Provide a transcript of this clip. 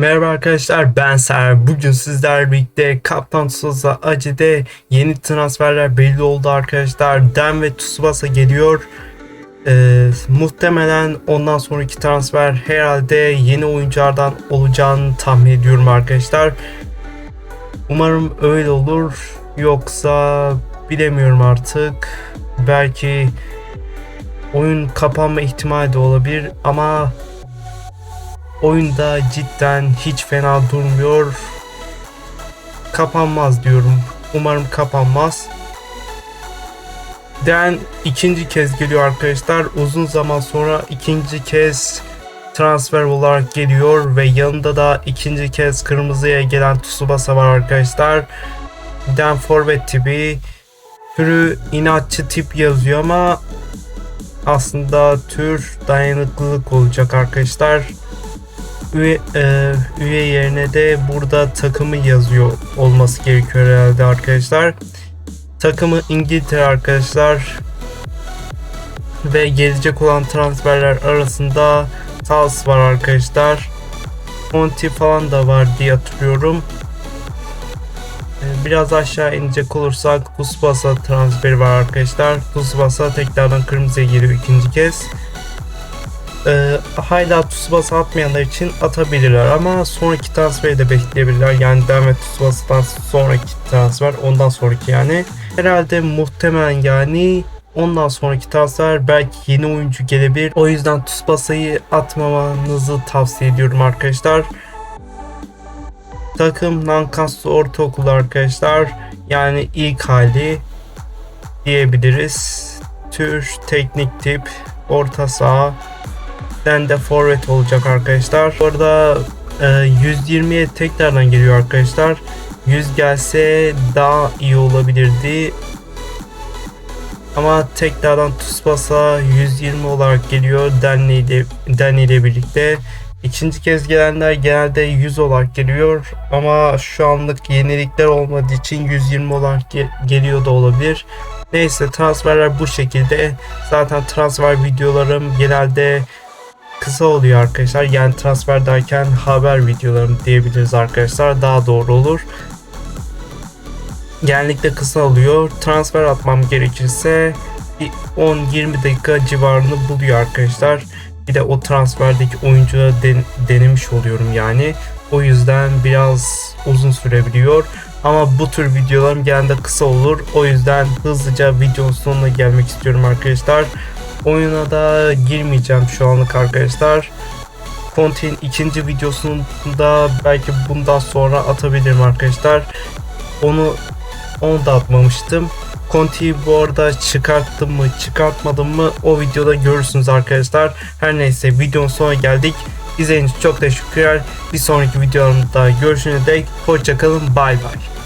Merhaba arkadaşlar ben Ser. Bugün sizlerle birlikte Kaptan Tsubasa Ace'de yeni transferler belli oldu arkadaşlar. Den ve Tsubasa geliyor. Ee, muhtemelen ondan sonraki transfer herhalde yeni oyunculardan olacağını tahmin ediyorum arkadaşlar. Umarım öyle olur. Yoksa bilemiyorum artık. Belki oyun kapanma ihtimali de olabilir ama oyunda cidden hiç fena durmuyor. Kapanmaz diyorum. Umarım kapanmaz. Den ikinci kez geliyor arkadaşlar. Uzun zaman sonra ikinci kez transfer olarak geliyor ve yanında da ikinci kez kırmızıya gelen Tsubasa var arkadaşlar. Den forvet tipi. Türü inatçı tip yazıyor ama aslında tür dayanıklılık olacak arkadaşlar üye, e, üye yerine de burada takımı yazıyor olması gerekiyor herhalde arkadaşlar. Takımı İngiltere arkadaşlar. Ve gelecek olan transferler arasında Tals var arkadaşlar. Monty falan da var diye hatırlıyorum. E, Biraz aşağı inecek olursak Tsubasa transferi var arkadaşlar. Tsubasa tekrardan kırmızıya giriyor ikinci kez e, hala Tsubasa atmayanlar için atabilirler ama sonraki transferi de bekleyebilirler. Yani devam et Tsubasa'dan sonraki transfer ondan sonraki yani. Herhalde muhtemelen yani ondan sonraki transfer belki yeni oyuncu gelebilir. O yüzden Tsubasa'yı atmamanızı tavsiye ediyorum arkadaşlar. Takım Nankatsu Ortaokulu arkadaşlar. Yani ilk hali diyebiliriz. Tür, teknik tip, orta saha, den de forvet olacak arkadaşlar. Bu arada e, 120'ye tekrardan geliyor arkadaşlar. 100 gelse daha iyi olabilirdi. Ama tekrardan Tsubasa 120 olarak geliyor Denli ile, Denli ile birlikte. İkinci kez gelenler genelde 100 olarak geliyor ama şu anlık yenilikler olmadığı için 120 olarak ge- geliyor da olabilir. Neyse transferler bu şekilde. Zaten transfer videolarım genelde kısa oluyor arkadaşlar. Yani transfer derken haber videolarım diyebiliriz arkadaşlar. Daha doğru olur. Genellikle kısa oluyor. Transfer atmam gerekirse 10-20 dakika civarını buluyor arkadaşlar. Bir de o transferdeki oyuncuya den- denemiş oluyorum yani. O yüzden biraz uzun sürebiliyor. Ama bu tür videolarım genelde kısa olur. O yüzden hızlıca videonun sonuna gelmek istiyorum arkadaşlar. Oyuna da girmeyeceğim şu anlık arkadaşlar. Conti'nin ikinci videosunu da belki bundan sonra atabilirim arkadaşlar. Onu onu da atmamıştım. Conti'yi bu arada çıkarttım mı çıkartmadım mı o videoda görürsünüz arkadaşlar. Her neyse videonun sonuna geldik. İzlediğiniz için çok teşekkürler. Bir sonraki videolarımda görüşene dek hoşçakalın bay bay.